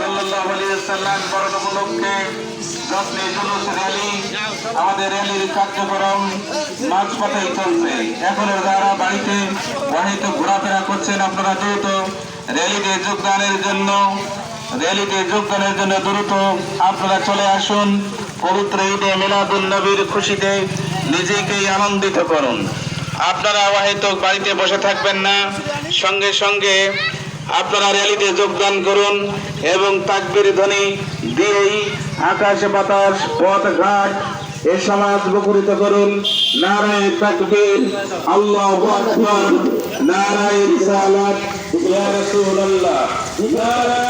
সাল্লাল্লাহু আলাইহি ওয়াসাল্লাম বরণ উপলক্ষে রত্নে জুলুস র্যালি আমাদের র্যালির কার্যক্রম মাঝপথেই চলছে। এখনও যারা বাড়িতে বাড়িতে ঘোরাফেরা করছেন, আপনারা দ্রুত র্যালিতে যোগদানের জন্য, র্যালিতে যোগদানের জন্য দ্রুত আপনারা চলে আসুন। পবিত্র ঈদে মিলাদুল নবীর খুশিতে নিজেকেই আনন্দিত করুন। আপনারা হয়তো বাড়িতে বসে থাকবেন না। সঙ্গে সঙ্গে আপনারা র্যালিতে যোগদান করুন এবং তাকবির ধ্বনি দিয়েই আকাশ বাতাস পথ ঘাট এ সমাজ মুখরিত করুন। নারায় তাকবীর আল্লাহু আকবার। নারায় রিসালাত ইয়া রাসূলুল্লাহ। নারায়